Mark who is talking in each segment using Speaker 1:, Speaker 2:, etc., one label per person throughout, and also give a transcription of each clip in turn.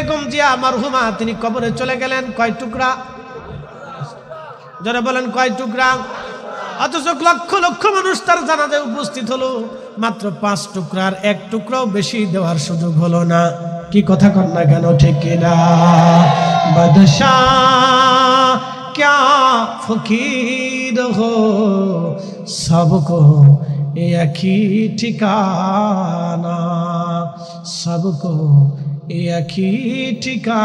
Speaker 1: বেগম জিয়া মারহুমা, তিনি কবরে চলে গেলেন, কয় টুকরা? যারা বলেন, কয় টুকরা? অথচ লক্ষ লক্ষ মানুষ তার জানাতে উপস্থিত হলো, মাত্র পাঁচ টুকরার এক টুকরাও বেশি দেওয়ার সুযোগ হলো না। কি কথা কর না কেন, ঠিক না? বাদশাহ, ক্যা ফকির হো? সবকো একই ঠিকানা, সবকো একই ঠিকানা।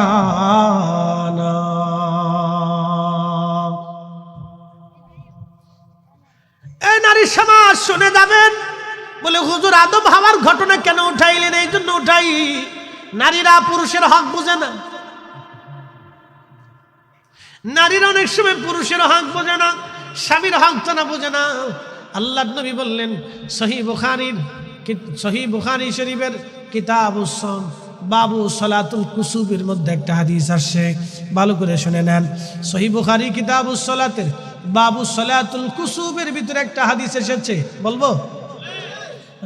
Speaker 1: এই নারী সমাজ শুনে যাবেন। বলে, হুজুর আদম হওয়ার ঘটনা কেন উঠাইলেন? এই জন্য উঠাই। নারীরা পুরুষের হক বোঝে না। নারীরা অনেক সময় পুরুষের হক বোঝে না, স্বামীর হক তো না বোঝে না। আল্লাহ নবী বললেন সহি বুখারির সহি বুখারি শরীফের কিতাব উসম বাবু সলাতুল কুসুবের মধ্যে একটা হাদিস আসছে। ভালো করে শুনে নেন। সহি বুখারি কিতাব সলাতের বাবু সলাতুল কুসুবের ভিতরে একটা হাদিস এসেছে। বলব?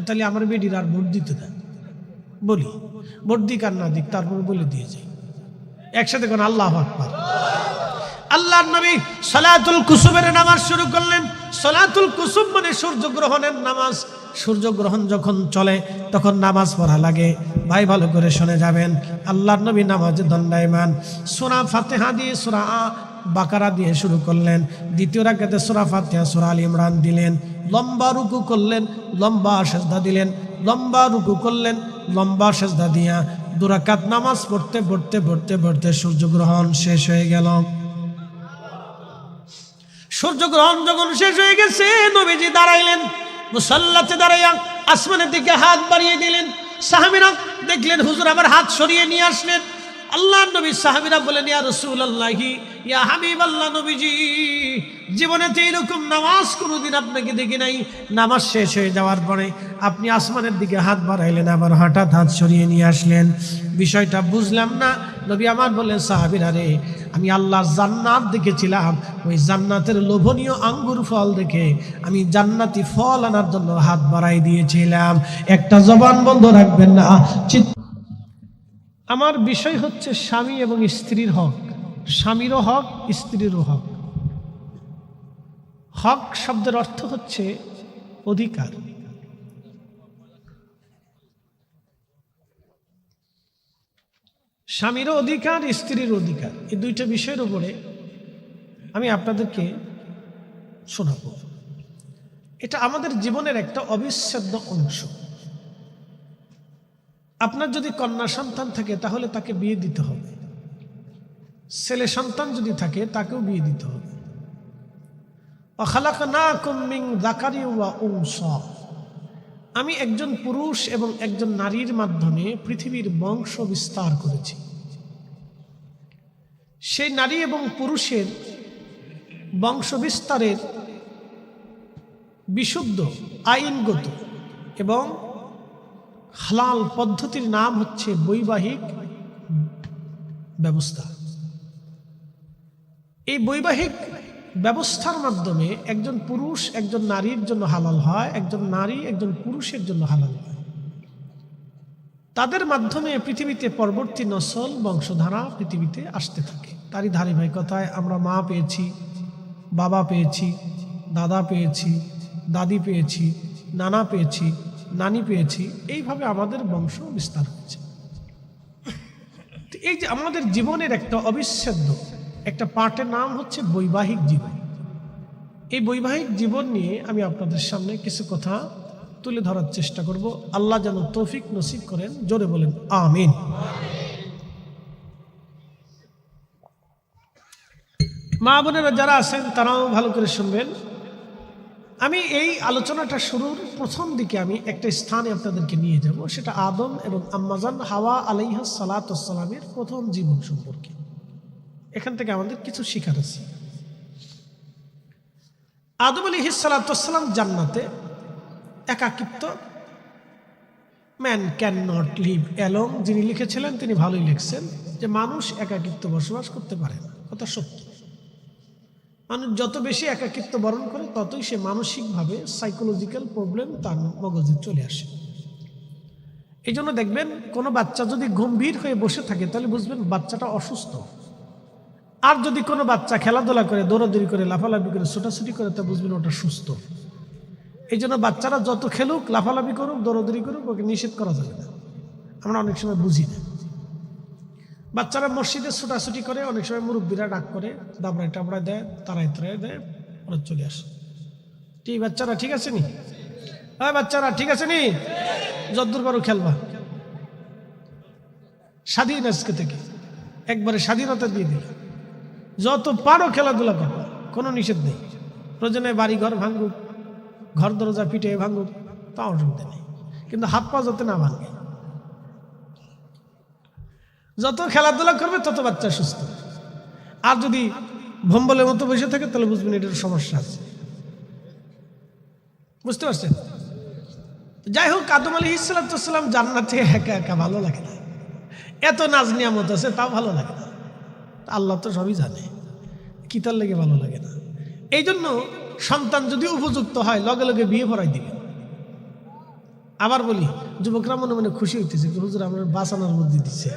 Speaker 1: তাহলে আমার বেডির আর ভোট দিতে দেন। বলি, ভোট দিক আর না দিক, তারপর বলে দিয়ে যাই। একসাথে কোন আল্লাহ আকবার। আল্লাহর নবী সলাতুল কুসুমের নামাজ শুরু করলেন। সলাতুল কুসুম মানে সূর্যগ্রহণের নামাজ। সূর্যগ্রহণ যখন চলে, তখন নামাজ পড়া লাগে। ভাই, ভালো করে শুনে যাবেন। আল্লাহর নবী নামাজ দণ্ডায়মান সোনা ফাতেহা দিয়ে সোরা বাকারা দিয়ে শুরু করলেন। দ্বিতীয় রাখাতে সোরা ফাতেহা, সোরা আল ইমরান দিলেন। লম্বা রুকু করলেন, লম্বা সেজদা দিলেন। লম্বা রুকু করলেন, লম্বা সেজদা দিয়া দুরাকাত নামাজ পড়তে পড়তে পড়তে পড়তে সূর্যগ্রহণ শেষ হয়ে গেল। সূর্যগ্রহণ যখন শেষ হয়ে গেছে, নবীজি দাঁড়াইলেন। মুসাল্লাতে দাঁড়াইয়া আসমানের দিকে হাত বাড়িয়ে দিলেন। সাহাবিরা দেখলেন, হুজুর আবার হাত সরিয়ে নিয়ে আসলেন। আল্লাহ নবী সাহাবিরা বলেন ইয়া রসুল আল্লাহি ইয়া হাবিব আল্লাহ নবীজি জীবনেতে এরকম নামাজ কোনোদিন আপনাকে দেখি নাই। নামাজ শেষ হয়ে যাওয়ার পরে আপনি আসমানের দিকে হাত বাড়াইলেন, আবার হঠাৎ হাত সরিয়ে নিয়ে আসলেন। বিষয়টা বুঝলাম না। নবী আমার বললেন, সাহাবিরা রে আমি আল্লাহর জান্নাত দেখেছিলাম। ওই জান্নাতের লোভনীয় আঙ্গুর ফল দেখে আমি জান্নাতি ফল আনার জন্য হাত বাড়াই দিয়েছিলাম। একটা জবান বন্ধ রাখবেন না। আমার বিষয় হচ্ছে স্বামী এবং স্ত্রীর হক। স্বামীরও হক, স্ত্রীরও হক। হক শব্দের অর্থ হচ্ছে অধিকার। স্বামীরও অধিকার স্ত্রীর অধিকার। এই দুইটা বিষয়ের উপরে আমি আপনাদেরকে শোনাব। এটা আমাদের জীবনের একটা অবিচ্ছেদ্য অংশ। আপনার যদি কন্যা সন্তান থাকে, তাহলে তাকে বিয়ে দিতে হবে। ছেলে সন্তান যদি থাকে, তাকেও বিয়ে দিতে হবে। অখালাক না কুমিং দাকারি ওয়া উংসা আমি একজন পুরুষ এবং একজন নারীর মাধ্যমে পৃথিবীর বংশ বিস্তার করেছি। সেই নারী এবং পুরুষের বংশ বিস্তারের বিশুদ্ধ, আইনগত এবং হালাল পদ্ধতির নাম হচ্ছে বৈবাহিক ব্যবস্থা। এই বৈবাহিক ব্যবস্থার মাধ্যমে একজন পুরুষ একজন নারীর জন্য হালাল হয়, একজন নারী একজন পুরুষের জন্য হালাল হয়। তাদের মাধ্যমে পৃথিবীতে পরবর্তী নসল বংশধারা পৃথিবীতে আসতে থাকে। তারই ধারাবাহিকতায় আমরা মা পেয়েছি, বাবা পেয়েছি, দাদা পেয়েছি, দাদি পেয়েছি, নানা পেয়েছি, নানি পেয়েছি, এইভাবে আমাদের বংশ বিস্তার হয়েছে তো এই যে আমাদের জীবনের একটা অবিচ্ছেদ্য একটা পার্টের নাম হচ্ছে বৈবাহিক জীবন। এই বৈবাহিক জীবন নিয়ে আমি আপনাদের সামনে কিছু কথা তুলে ধরার চেষ্টা করব। আল্লাহ যেন তৌফিক নসিব করেন। জোরে বলেন, আমিন। মা বোনেরা যারা আছেন, তারাও ভালো করে শুনবেন। আমি এই আলোচনাটা শুরুর প্রথম দিকে আমি একটা স্থানে আপনাদেরকে নিয়ে যাব। সেটা আদম এবং আম্মাজান হাওয়া আলাইহা সালাতামের প্রথম জীবন সম্পর্কে। এখান থেকে আমাদের কিছু শিখার আছে। আদম আলী সালাতাম জান্নাতে একাকিত্ব man can not live along যিনি লিখেছিলেন, তিনি ভালোই লিখছেন, যে মানুষ একাকিত্ব বসবাস করতে পারে না। কথা সত্য। মানুষ যত বেশি একাকিত্ব বরণ করে, ততই সে মানসিকভাবে সাইকোলজিক্যাল প্রবলেম তার মগজে চলে আসে। এই জন্য দেখবেন, কোনো বাচ্চা যদি গম্ভীর হয়ে বসে থাকে, তাহলে বুঝবেন বাচ্চাটা অসুস্থ। আর যদি কোনো বাচ্চা খেলাধুলা করে, দৌড়াদৌড়ি করে, লাফালাফি করে, ছোটাছুটি করে, তা বুঝবেন ওটা সুস্থ। এই জন্য বাচ্চারা যত খেলুক, লাফালাফি করুক, দৌড়াদৌড়ি করুক, ওকে নিষেধ করা যাবে না। আমরা অনেক সময় বুঝি না। বাচ্চারা মসজিদে ছোটাছুটি করে, অনেক সময় মুরব্বীরা ডাক করে, দাবড়ায় টাবড়ায় দেয় তারাই তারাই দেয়, ওরা চলে আসে। ঠিক বাচ্চারা, ঠিক আছে নি? হ্যাঁ বাচ্চারা, ঠিক আছে নি? যদ্দূর পারো খেলবা। স্বাধীন আজকে থেকে। একবারে স্বাধীনতা দিয়ে দিল যত পারো খেলাধুলা করবা কোনো নিষেধ নেই। প্রয়োজনে বাড়ি ঘর ভাঙুক, ঘর দরজা পিঠে ভাঙুক তা অসুবিধা নেই। কিন্তু হাত পা যাতে না ভাঙে। যত খেলাধুলা করবে, তত বাচ্চা সুস্থ। আর যদি ভম্বলের মতো বসে থাকে, তাহলে বুঝবেন এটার সমস্যা আছে। বুঝতে পারছেন? যাই হোক, আদম আলী ইসালাতাম জান্নাতে একা একা ভালো লাগে না। এত নাজ নিয়ামত আছে, তাও ভালো লাগে না। আল্লাহ তো সবই জানে। কি তার লেগে ভালো লাগে না? এই জন্য সন্তান যদি উপযুক্ত হয়, লগে লগে বিয়ে পড়াই দিবে। আবার বলি, যুবকরা মনে মনে খুশি হইতেছে হুজুর আমার বাঁচানোর মধ্যে দিচ্ছে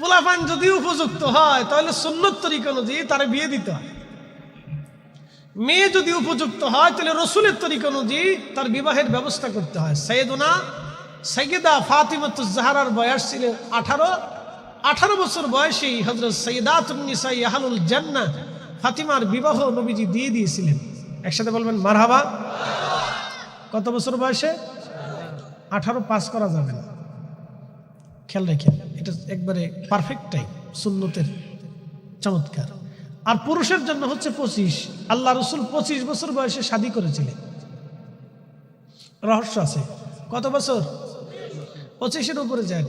Speaker 1: পোলাপান যদি উপযুক্ত হয়, তাহলে সুন্নত তরিকা অনুযায়ী তারা বিয়ে দিতে হয়। মেয়ে যদি উপযুক্ত হয়, তাহলে রসুলের তরিকা অনুযায়ী তার বিবাহের ব্যবস্থা করতে হয়। সৈয়দুনা সৈয়দা ফাতিমাতুজ জাহারার বয়স ছিল আঠারো। আঠারো বছর বয়সে হজরত সৈয়দাতুন্নিসা ইয়াহানুল জান্না ফাতিমার বিবাহ নবীজি দিয়ে দিয়েছিলেন। একসাথে বলবেন, মারহাবা। কত বছর বয়সে? আঠারো পাস করা যাবে না। খেয়াল রেখেন, এটা একবারে পারফেক্ট টাইম সুন্নতের চমৎকার। আর পুরুষের জন্য হচ্ছে পঁচিশ। আল্লাহ রসুল পঁচিশ বছর বয়সে শাদি করেছিলেন। রহস্য আছে। কত বছর? পঁচিশের উপরে যায়।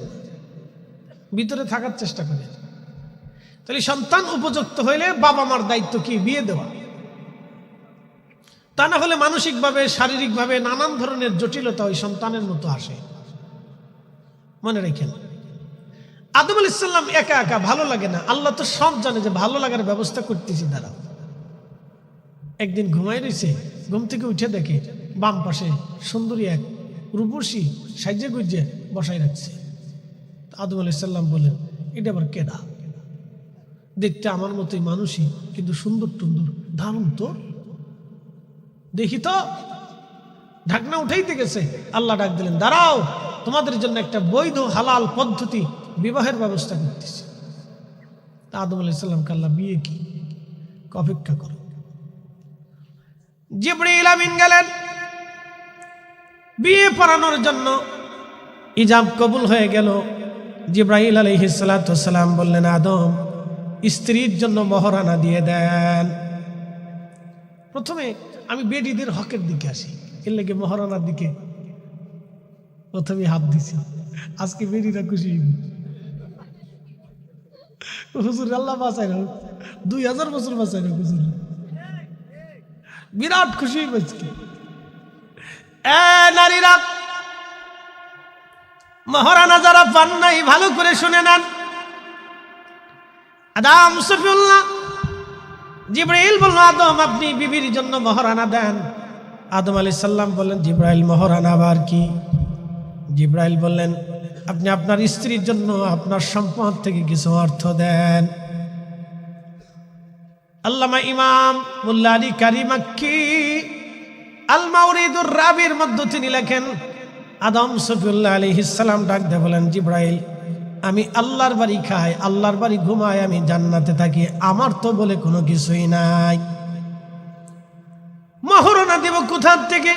Speaker 1: ভিতরে থাকার চেষ্টা করে। তাহলে সন্তান উপযুক্ত হইলে বাবা মার দায়িত্ব কি? বিয়ে দেওয়া। তা না হলে মানসিকভাবে, শারীরিকভাবে নানান ধরনের জটিলতা ওই সন্তানের মতো আসে। মনে রেখেন, আদম আল ইসলাম একা একা ভালো লাগে না। আল্লাহ তো সব জানে যে ভালো লাগার ব্যবস্থা করতেছি দাঁড়াও একদিন ঘুমাই রয়েছে ঘুম থেকে উঠে দেখে বাম পাশে সুন্দরী এক রূপসী সাইজে গুজে বসাই রাখছে। আদম আল ইসলাম বললেন, এটা আবার কেডা দেখতে আমার মতোই মানুষই, কিন্তু সুন্দর টুন্দর, দারুণ তো। দেখি তো। ঢাকনা উঠাইতে গেছে। আল্লাহ ডাক দিলেন, দাঁড়াও, তোমাদের জন্য একটা বৈধ হালাল পদ্ধতি বিবাহের ব্যবস্থা করতেছি। তা আদম আলাইসাল্লামকে আল্লাহ বিয়ে কি? অপেক্ষা করো। জিবরিল আমিন গেলেন। বিয়ে পড়ানোর জন্য ইজাব কবুল হয়ে গেল। জিব্রাহিল আলহিসাল্লাম বললেন, আদম, স্ত্রীর জন্য মহারানা দিয়ে দেন। প্রথমে আমি বেডিদের হকের দিকে আসি, এর লেগে মহারানার দিকে প্রথমে হাত দিছি। আজকে বেডিরা খুশি হুজুর, আল্লাহ বাঁচাই না দুই হাজার বছর বাঁচাই না হুজুর। বিরাট খুশি আজকে। এ নারীরা, মহারানা যারা পান নাই, ভালো করে শুনে নেন। আদাম সফিউল্লাহ, জিব্রাইল বলল, আদম, আপনি বিবির জন্য মহারানা দেন। আদম আলী সাল্লাম বললেন, জিব্রাইল, মহারানা আবার কি? জিব্রাইল বললেন, আপনি আপনার স্ত্রীর জন্য আপনার সম্পদ থেকে কিছু অর্থ দেন। আল্লামা ইমাম মুল্লা আলী কারিমাক্কি আল মাউরিদুর রাবির মধ্যে তিনি লেখেন, আদম সফিউল্লাহ আলী ইসালাম ডাক দে বলেন, জিব্রাইল, আমি আল্লাহর বাড়ি খাই, আল্লাহর বাড়ি ঘুমাই, আমি জান্নাতে থাকি, আমার তো বলে কোনো কিছুই নাই। মহরণা দেব কোথার থেকে?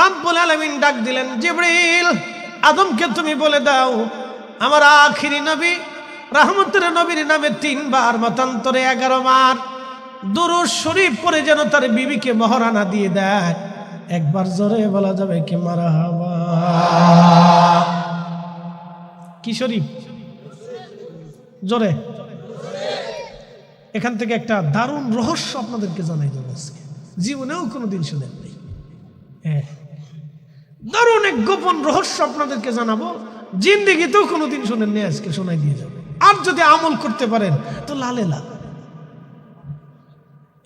Speaker 1: রাব্বুল আলামিন ডাক দিলেন জিবরিল আদমকে তুমি বলে দাও, আমার আখিরি নবী, রাহমতের নবীর নামে তিনবার, মতান্তরে এগারো বার দুরুজ শরীফ পরে যেন তার বিবিকে মহারানা দিয়ে দেয়। একবার জোরে বলা যাবে কি মারা কি শরীফ? জোরে। এখান থেকে একটা দারুণ রহস্য আপনাদেরকে জানাই দেবো আজকে। জীবনেও কোনোদিন শুনেন নাই। দারুণ এক গোপন রহস্য আপনাদেরকে জানাব। জিন্দিগিতেও কোনোদিন শোনেন নি আজকে শোনাই দিয়ে যাব। আর যদি আমল করতে পারেন, তো লালে লাল।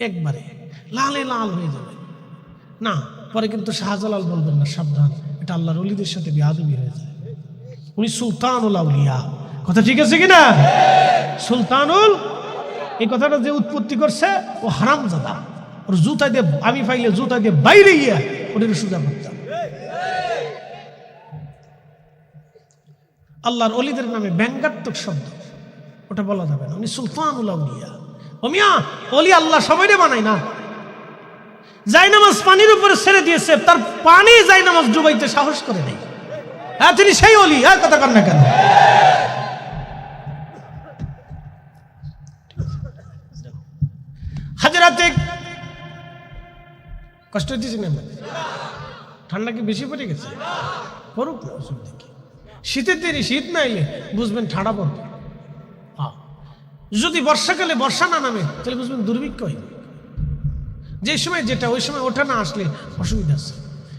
Speaker 1: একবারে। লালে লাল হয়ে যাবে। না, পরে কিন্তু শাহজালাল বলবেন না, সাবধান, এটা আল্লাহর অলিদের সাথে বিয়াদবি হয়ে যায়। উনি সুলতানুল আউলিয়া। কথা ঠিক আছে কিনা? সুলতানুল, এই কথাটা যে উৎপত্তি করছে, ও হারাম জাদা ওর জুতা দিয়ে, আমি পাইলে জুতা দিয়ে বাইরে গিয়া ওদের সুজা করতাম আল্লাহর অলিদের নামে ব্যঙ্গাত্মক শব্দ। ওটা বলা যাবে না। উনি সুলতানুল আউলিয়া। ওমিয়া অলি আল্লাহ সবাইরে বানায় না। জাইনামাজ পানির উপরে ছেড়ে দিয়েছে, তার পানি জাইনামাজ ডুবাইতে সাহস করে নেই। হ্যাঁ তিনি সেই অলি হ্যাঁ কথা কর না কেন? হাজারাতে কষ্ট হইতেছে না? ঠান্ডা কি বেশি পড়ে গেছে? পড়ুক না শীতের শীত না এলে বুঝবেন ঠান্ডা পড়বে। যদি বর্ষাকালে বর্ষা না নামে, তাহলে বুঝবেন দুর্ভিক্ষ হয় যে সময় যেটা, ওই সময় ওঠা না আসলে অসুবিধা আছে।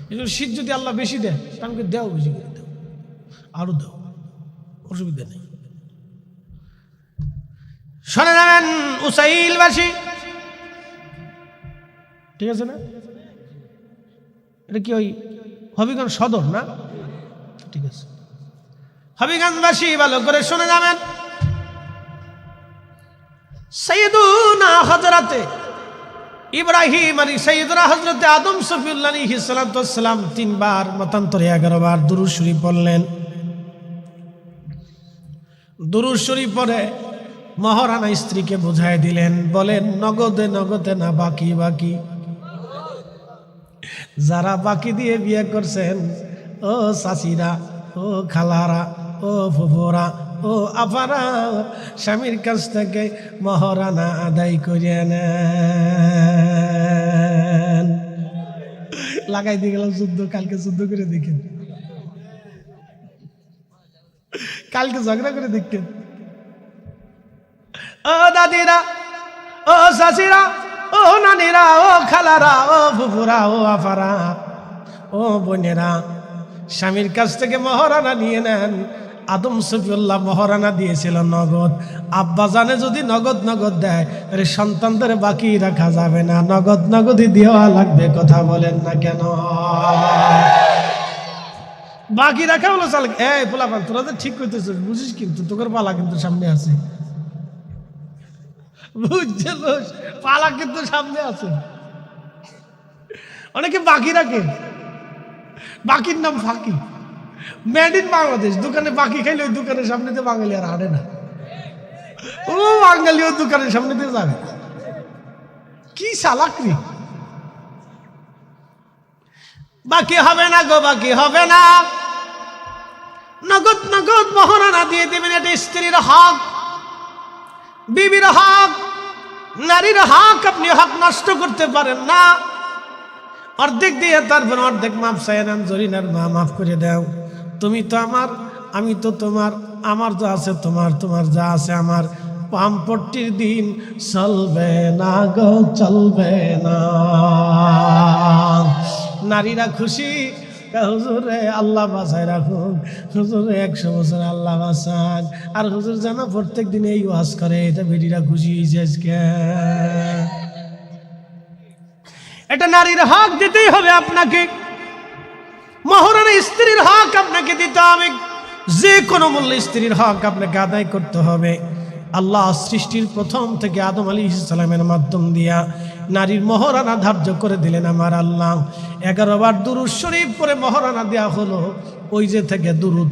Speaker 1: এই জন্য শীত যদি আল্লাহ বেশি দেয় তা আমাকে দেও বেশি করে দেও আরও দাও অসুবিধা নেই। শোনে যাবেন উসাইলবাসী। ঠিক আছে না? এটা কি ওই হবিগঞ্জ সদর না? ঠিক আছে। হবিগঞ্জবাসী, ভালো করে শুনে যাবেন। সৈয়দুনা হজরতে ইব্রাহিম আলী সৈয়দরা হজরতে আদম সফিউল্লাহ আলী সালাম তিনবার মতান্তরে এগারো বার দুরুদ পড়লেন। দুরুদ শরীফ পরে মহারানা স্ত্রীকে বুঝাই দিলেন, বলেন, নগদে নগদে না বাকি বাকি। যারা বাকি দিয়ে বিয়ে করছেন, ও চাষিরা ও খালারা, ও ফুফুরা ও আপারা স্বামীর কাছ থেকে মহারানা আদায় করিয়ে নেন। লাগাই দিয়ে গেলাম যুদ্ধ, কালকে যুদ্ধ করে দেখেন। কালকে ঝগড়া করে দেখতেন ও দাদিরা, ও শাশিরা ও নানিরা, ও খালারা, ও ফুফুরা, ও আফারা ও বোনেরা, স্বামীর কাছ থেকে মহারানা নিয়ে নেন। আদম সফিউল্লাহ মহারানা দিয়েছিল নগদ। আব্বা জানে যদি নগদ নগদ দেয় আরে সন্তানদের বাকি রাখা যাবে না। নগদ নগদই দেওয়া লাগবে কথা বলেন না কেন? বাকি রাখা হলো চাল এই পোলাপান তোরা তো ঠিক করতেছিস বুঝিস কিন্তু তোকের পালা কিন্তু সামনে আছে। বুঝছে লোস, পালা কিন্তু সামনে আছে। অনেকে বাকি রাখে। বাকির নাম ফাঁকি। মেড ইন বাংলাদেশ দোকানে বাকি খাইলে ওই দোকানের সামনে দিয়ে বাঙালি আর হাঁটে না। ও বাঙালি ওই দোকানের সামনে দিয়ে যাবে। কি সালাকরি। বাকি হবে না গো, বাকি হবে না। নগদ নগদ মহারানা দিয়ে দেবেন এটা স্ত্রীর হক, বিবির হক, নারীর হক, আপনি হক নষ্ট করতে পারেন না। অর্ধেক দিয়ে তারপর অর্ধেক মাপ চাইলেন জরিনার মা মাফ করে দাও। তুমি তো আমার, আমি তো তোমার, আমার যা আছে তোমার তোমার যা আছে আমার। পাম্পট্টির দিন চলবে না গো, চলবে না। নারীরা খুশি, হুজুরে আল্লাহ বাসায় রাখুন। হুজুরে একশো বছর আল্লাহ বাসান আর হুজুর যেন প্রত্যেক দিন এই ওয়াজ করে, এটা বেটিরা খুশি হয়েছে আজকে। এটা নারীর হক দিতেই হবে আপনাকে। মহারানা স্ত্রীর হক আপনাকে দিতে হবে। যে কোনো মূল্যে স্ত্রীর হক আপনাকে আদায় করতে হবে। আল্লাহ সৃষ্টির প্রথম থেকে আদম আলী ইসলামের মাধ্যম দিয়া নারীর মহরানা ধার্য করে দিলেন আমার আল্লাহ। এগারো বার শরীফ পরে মহরানা দেওয়া হলো। ওই যে থেকে দুরুদ